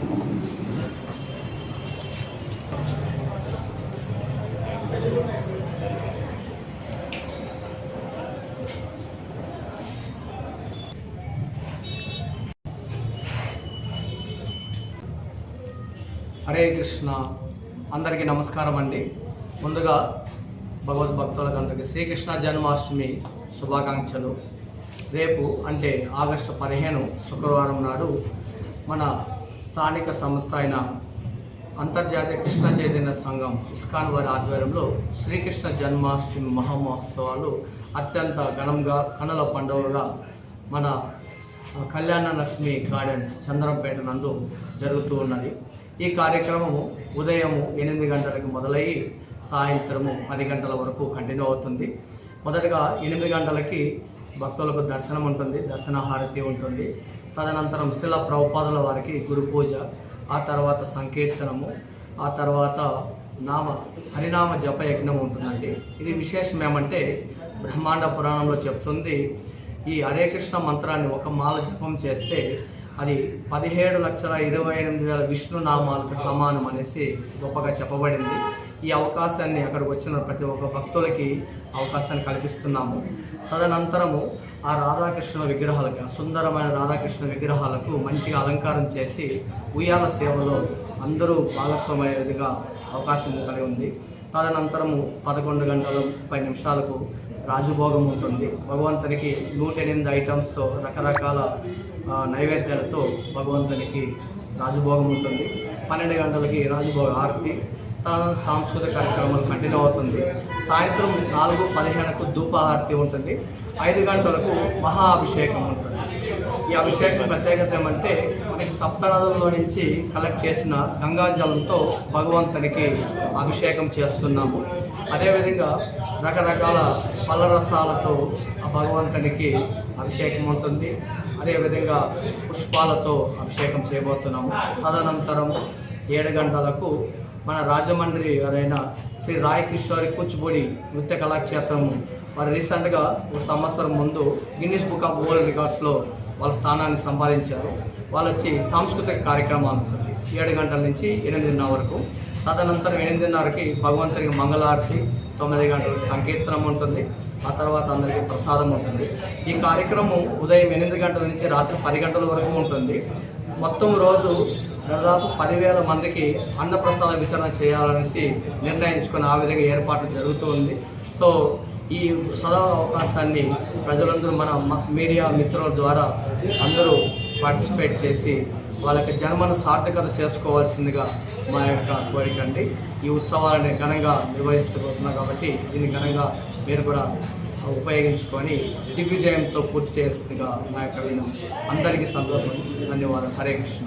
హరే కృష్ణ. అందరికీ నమస్కారం అండి. ముందుగా భగవద్భక్తులకు అందరికీ శ్రీకృష్ణ జన్మాష్టమి శుభాకాంక్షలు. రేపు అంటే ఆగస్టు పదిహేను శుక్రవారం నాడు మన స్థానిక సంస్థ అయిన అంతర్జాతీయ కృష్ణ చైతన్య సంఘం ఇస్కాన్ వారి ఆధ్వర్యంలో శ్రీకృష్ణ జన్మాష్టమి మహామహోత్సవాలు అత్యంత ఘనంగా కనుల పండుగగా మన కళ్యాణ లక్ష్మి గార్డెన్స్ చంద్రంపేట నందు జరుగుతూ ఉన్నది. ఈ కార్యక్రమము ఉదయం ఎనిమిది గంటలకు మొదలయ్యి సాయంత్రము పది గంటల వరకు కంటిన్యూ అవుతుంది. మొదటగా ఎనిమిది గంటలకి భక్తులకు దర్శనం ఉంటుంది దర్శన హారతి ఉంటుంది. తదనంతరం శిల ప్రభుపాదుల వారికి గురు పూజ ఆ తర్వాత సంకీర్తనము ఆ తర్వాత నామ హరినామ జప యజ్ఞం ఉంటుందండి. ఇది విశేషం ఏమంటే బ్రహ్మాండ పురాణంలో చెప్తుంది ఈ హరే కృష్ణ మంత్రాన్ని ఒక మాల జపం చేస్తే అది పదిహేడు లక్షల ఇరవై ఎనిమిది వేల విష్ణు నామాలకు సమానం అనేసి గొప్పగా చెప్పబడింది. ఈ అవకాశాన్ని అక్కడికి వచ్చిన ప్రతి ఒక్క భక్తులకి అవకాశాన్ని కల్పిస్తున్నాము. తదనంతరము ఆ రాధాకృష్ణ విగ్రహాలకు సుందరమైన రాధాకృష్ణ విగ్రహాలకు మంచిగా అలంకారం చేసి ఉయ్యాల సేవలో అందరూ భాగస్వామయ్యేదిగా అవకాశం కలిగి ఉంది. తదనంతరము పదకొండు గంటల ముప్పై నిమిషాలకు రాజభోగం ఉంటుంది భగవంతునికి నూట ఎనిమిది ఐటమ్స్తో రకరకాల నైవేద్యాలతో భగవంతునికి రాజభోగం ఉంటుంది. పన్నెండు గంటలకి రాజభోగ హారతి సాంస్కృతిక కార్యక్రమాలు కంటిన్యూ అవుతుంది. సాయంత్రం నాలుగు పదిహేనుకు ధూపహారతి ఉంటుంది. ఐదు గంటలకు మహా అభిషేకం ఉంటుంది. ఈ అభిషేకం ప్రత్యేకత ఏమంటే మనకి సప్తనదుల్లో నుంచి కలెక్ట్ చేసిన గంగాజలంతో భగవంతునికి అభిషేకం చేస్తున్నాము. అదేవిధంగా రకరకాల పళ్ళ రసాలతో ఆ భగవంతునికి అభిషేకం ఉంటుంది. అదేవిధంగా పుష్పాలతో అభిషేకం చేయబోతున్నాము. తదనంతరం ఏడు గంటలకు మన రాజమండ్రి గారైన శ్రీ రాయ్ కిషోరి కూచిపూడి నృత్య కళాక్షేత్రము వారు రీసెంట్గా ఒక సంవత్సరం ముందు గిన్నీస్ బుక్ ఆఫ్ వరల్డ్ రికార్డ్స్లో వాళ్ళ స్థానాన్ని సంపాదించారు. వాళ్ళు వచ్చి సాంస్కృతిక కార్యక్రమాలు ఉంటుంది ఏడు గంటల నుంచి ఎనిమిదిన్నర వరకు. తదనంతరం ఎనిమిదిన్నరకి భగవంతునికి మంగళారతి తొమ్మిది గంటలకు సంకీర్తనం ఉంటుంది. ఆ తర్వాత అందరికీ ప్రసాదం ఉంటుంది. ఈ కార్యక్రమం ఉదయం ఎనిమిది గంటల నుంచి రాత్రి పది గంటల వరకు ఉంటుంది. మొత్తం రోజు దాదాపు పదివేల మందికి అన్నప్రసాద వితరణ చేయాలనేసి నిర్ణయించుకుని ఆ విధంగా ఏర్పాట్లు జరుగుతూ ఉంది సో ఈ సదవ అవకాశాన్ని ప్రజలందరూ మన మీడియా మిత్రుల ద్వారా అందరూ పార్టిసిపేట్ చేసి వాళ్ళకి జన్మను సార్థకత చేసుకోవాల్సిందిగా మా యొక్క కోరిక అండి. ఈ ఉత్సవాలని ఘనంగా నిర్వహిస్తబోతున్నాం కాబట్టి దీన్ని ఘనంగా మీరు కూడా ఉపయోగించుకొని దిగ్విజయంతో పూర్తి చేయాల్సిందిగా మా యొక్క వినం. అందరికీ సంతోషం. ధన్యవాదాలు. హరే కృష్ణ.